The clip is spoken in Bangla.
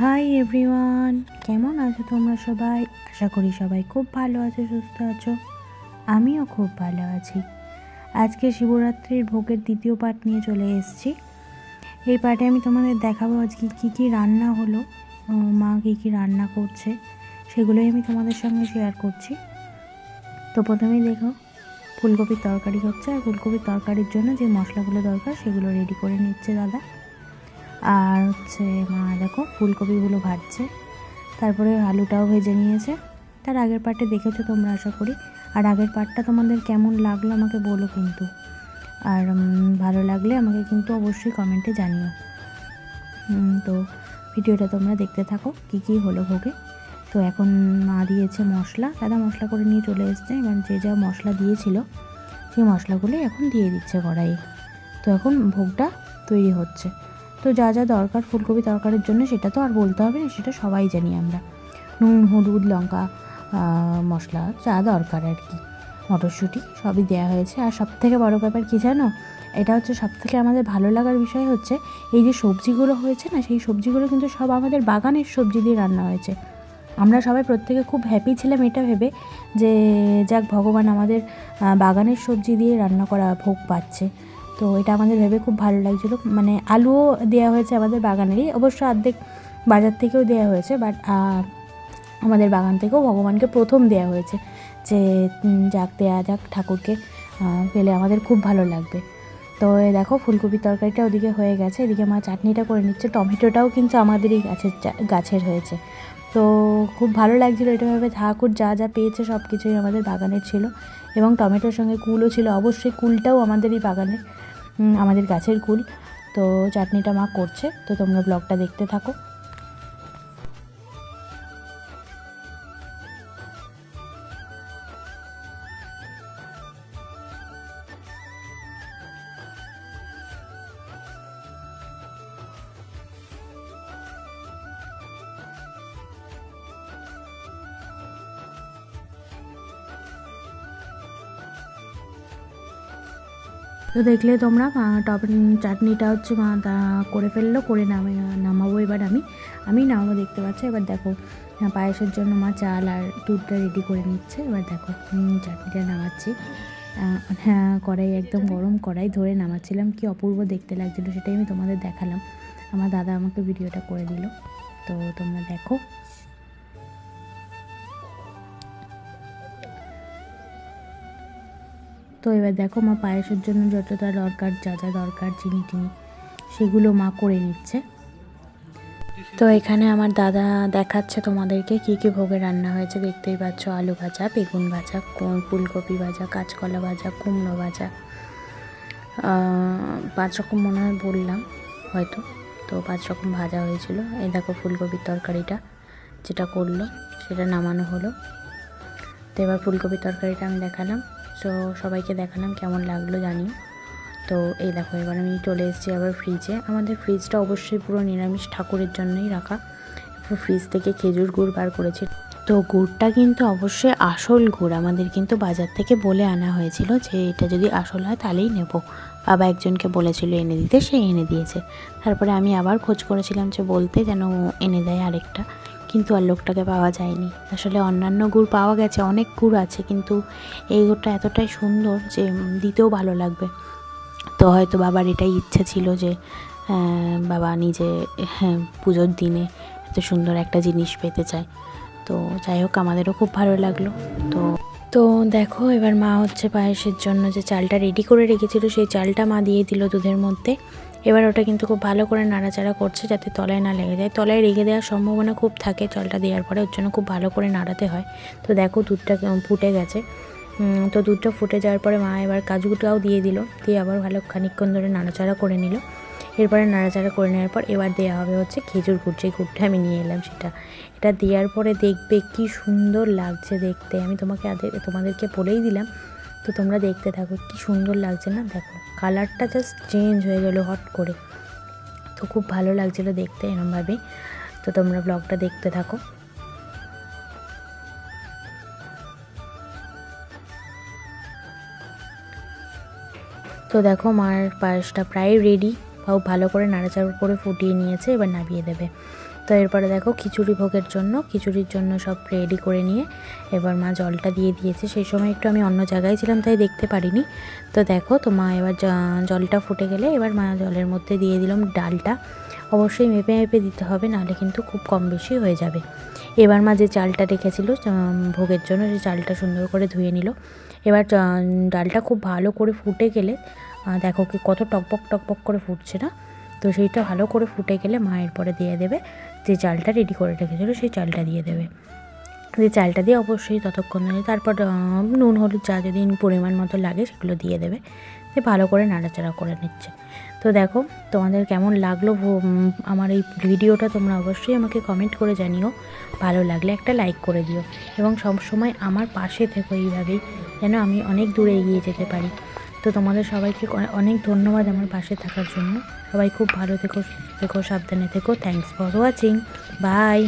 হাই এভরিওয়ান কেমন আছো তোমরা সবাই? আশা করি সবাই খুব ভালো আছো, সুস্থ আছো। আমিও খুব ভালো আছি। আজকে শিবরাত্রির ভোগের দ্বিতীয় পার্ট নিয়ে চলে এসেছি। এই পার্টে আমি তোমাদের দেখাবো আজকে কী কী রান্না হলো মা কী কী রান্না করছে, সেগুলোই আমি তোমাদের সঙ্গে শেয়ার করছি। তো প্রথমেই দেখো, ফুলকপির তরকারি হচ্ছে, আর ফুলকপির তরকারির জন্য যে মশলাগুলো দরকার, সেগুলো রেডি করে নিচ্ছে দাদা। আর হচ্ছে মা দেখো ফুলকপিগুলো ভাজছে। তারপরে আলুটাও ভেজে নিয়েছে। তার আগের পার্টে দেখেছ তোমরা, আশা করি। আর আগের পার্টটা তোমাদের কেমন লাগল আমাকে বলো কিন্তু। আর ভালো লাগলে আমাকে কিন্তু অবশ্যই কমেন্টে জানিও। তো ভিডিওটা তোমরা দেখতে থাকো, কী কী হলো ভোগে। তো এখন মা দিয়েছে মশলা। দাদা মশলা করে নিয়ে চলে এসছে। এবার যে যা মশলা দিয়েছিল, সেই মশলাগুলোই এখন দিয়ে দিচ্ছে কড়াইয়ে। তো এখন ভোগটা তৈরি হচ্ছে। তো যা যা দরকার ফুলকপি তরকারির জন্য সেটা তো আর বলতে হবে না, সেটা সবাই জানি আমরা। নুন, হলুদ, লঙ্কা মশলা যা দরকার আর কি। মটরশুঁটি সবই দেওয়া হয়েছে। আর সব থেকে বড়ো ব্যাপার কী জানো? এটা হচ্ছে সব থেকে আমাদের ভালো লাগার বিষয় হচ্ছে, এই যে সবজিগুলো হয়েছে না, সেই সবজিগুলো কিন্তু সব আমাদের বাগানের সবজি দিয়ে রান্না হয়েছে। আমরা সবাই প্রত্যেকে খুব হ্যাপি ছিলাম এটা ভেবে যে, যাক ভগবান আমাদের বাগানের সবজি দিয়ে রান্না করা ভোগ পাচ্ছে। তো এটা আমাদের ভেবে খুব ভালো লাগছিল। মানে আলুও দেওয়া হয়েছে আমাদের বাগানেরই। অবশ্য অর্ধেক বাজার থেকেও দেওয়া হয়েছে বাট আমাদের বাগান থেকেও ভগবানকে প্রথম দেওয়া হয়েছে যে যাক, দেয়া যাক, ঠাকুরকে পেলে আমাদের খুব ভালো লাগবে। তো দেখো, ফুলকপির তরকারিটা ওদিকে হয়ে গেছে। এদিকে মা চাটনিটা করে নিচ্ছে। টমেটোটাও কিন্তু আমাদেরই গাছের গাছের হয়েছে। তো খুব ভালো লাগছিল এটাভাবে ঠাকুর যা যা পেয়েছে সব কিছুই আমাদের বাগানের ছিল এবং টমেটোর সঙ্গে কুলও ছিল। অবশ্যই কুলটাও আমাদেরই বাগানের আমাদের গাছের কুল তো চাটনিটা মা করছে। তো তোমরা ব্লগটা দেখতে থাকো। তো দেখলে তোমরা টপ চাটনিটা হচ্ছে মা করে ফেলল, করে নামে, নামাবো এবার আমি। আমি নামাবো, দেখতে পাচ্ছ? এবার দেখো পায়েসের জন্য মা চাল আর দুধটা রেডি করে নিচ্ছে। এবার দেখো চাটনিটা নামাচ্ছি। হ্যাঁ কড়াই একদম গরম কড়াই ধরে নামাচ্ছিলাম। কি অপূর্ব দেখতে লাগছিল, সেটাই আমি তোমাদের দেখালাম। আমার দাদা আমাকে ভিডিওটা করে দিল। তো তোমরা দেখো। তো এবার দেখো মা পায়েসের জন্য যতটা দরকার, যা যা দরকার চিনি টিনি, সেগুলো মা করে নিচ্ছে। তো এখানে আমার দাদা দেখাচ্ছে তোমাদেরকে কী কী ভোগে রান্না হয়েছে। দেখতেই পাচ্ছ আলু ভাজা, বেগুন ভাজা ফুলকপি ভাজা, কাঁচকলা ভাজা, কুমড়ো ভাজা। পাঁচ রকম মনে হয় বললাম হয়তো। তো পাঁচ রকম ভাজা হয়েছিল। এই দেখো ফুলকপির তরকারিটা যেটা করল, সেটা নামানো হলো। তো এবার ফুলকপির তরকারিটা আমি দেখালাম। তো সবাইকে দেখালাম কেমন লাগল জানি। তো, এই দেখো, এবার আমি চলে এসেছি আবার ফ্রিজে আমাদের ফ্রিজটা অবশ্যই পুরো নিরামিষ ঠাকুরের জন্যই রাখা। ফ্রিজ থেকে খেজুর গুড় বার করেছি। তো, গুড়টা কিন্তু অবশ্যই আসল গুড়। আমাদের কিন্তু বাজার থেকে বলে আনা হয়েছিল যে, এটা যদি আসল হয় তাহলেই নেব। বাবা একজনকে বলেছিল এনে দিতে, সে এনে দিয়েছে। তারপরে আমি আবার খোঁজ করেছিলাম যে, বলতে যেন এনে দেয় আরেকটা। কিন্তু আর লোকটাকে পাওয়া যায়নি। আসলে অন্যান্য গুড় পাওয়া গেছে, অনেক গুড় আছে, কিন্তু এই গুড়টা এতটাই সুন্দর যে দিতেও ভালো লাগবে। তো হয়তো বাবার এটাই ইচ্ছে ছিল যে বাবা নিজে হ্যাঁ পুজোর দিনে এত সুন্দর একটা জিনিস পেতে চায়। তো যাই হোক, আমাদেরও খুব ভালো লাগল। তো তো দেখো, এবার মা হচ্ছে পায়েসের জন্য যে চালটা রেডি করে রেখেছিল, সেই চালটা মা দিয়ে দিল দুধের মধ্যে। এবার ওটা কিন্তু খুব ভালো করে নাড়াচাড়া করছে যাতে তলায় না লেগে যায়। তলায় রেগে দেওয়ার সম্ভাবনা খুব থাকে চালটা দেওয়ার পরে, ওর জন্য খুব ভালো করে নাড়াতে হয়। তো দেখো দুধটা ফুটে গেছে। তো দুধটা ফুটে যাওয়ার পরে মা এবার কাজুটাও দিয়ে দিল, দিয়ে আবার ভালো খানিকক্ষণ ধরে নাড়াচাড়া করে নিল। এরপরে নাড়াচাড়া করে নেওয়ার পর এবার দেওয়া হবে হচ্ছে খেজুর গুড়, যে গুড়টা আমি নিয়ে এলাম সেটা। এটা দেওয়ার পরে দেখবে কি সুন্দর লাগছে দেখতে। আমি তোমাকে তোমাদেরকে বলেই দিলাম, তো তোমরা দেখতে থাকো কি সুন্দর লাগছে না। দেখো, কালারটা জাস্ট চেঞ্জ হয়ে গেলো হট করে। তো খুব ভালো লাগছিল দেখতে এরমভাবে। তো তোমরা ব্লগটা দেখতে থাকো। তো দেখো, মার পায়েসটা প্রায় রেডি খুব ভালো করে নাড়াচাড়া করে ফুটিয়ে নিয়েছে, এবার নামিয়ে দেবে। তো এরপরে দেখো খিচুড়ি ভোগের জন্য, খিচুড়ির জন্য সব রেডি করে নিয়ে এবার মা জলটা দিয়ে দিয়েছে। সেই সময় একটু আমি অন্য জায়গায় ছিলাম, তাই দেখতে পারিনি। তো দেখো, তো মা এবার জলটা ফুটে গেলে এবার মা জলের মধ্যে দিয়ে দিলাম ডালটা। অবশ্যই মেপে মেপে দিতে হবে, নাহলে কিন্তু খুব কম বেশি হয়ে যাবে। এবার মা যে চালটা রেখেছিল ভোগের জন্য সেই চালটা সুন্দর করে ধুয়ে নিল। এবার ডালটা খুব ভালো করে ফুটে গেলে দেখো কি কত টকবক টকবক করে ফুটছে না? তো সেইটা ভালো করে ফুটে গেলে মায়ের পরে দিয়ে দেবে যে চালটা রেডি করে রেখেছিলো, সেই চালটা দিয়ে দেবে। যে চালটা দিয়ে অবশ্যই ততক্ষণ ধরে তারপর নুন, হলুদ যা যদি পরিমাণ মতো লাগে সেগুলো দিয়ে দেবে। দিয়ে ভালো করে নাড়াচাড়া করে নিচ্ছে। তো দেখো তোমাদের কেমন লাগল আমার এই ভিডিওটা তোমরা অবশ্যই আমাকে কমেন্ট করে জানিও। ভালো লাগলে একটা লাইক করে দিও। এবং সবসময় আমার পাশে থেকো এইভাবেই, যেন আমি অনেক দূরে এগিয়ে যেতে পারি। তো তোমাদের সবাইকে অনেক ধন্যবাদ আমার পাশে থাকার জন্য। সবাই খুব ভালো থেকো থেকো, সাবধানে থেকো। Thanks for watching by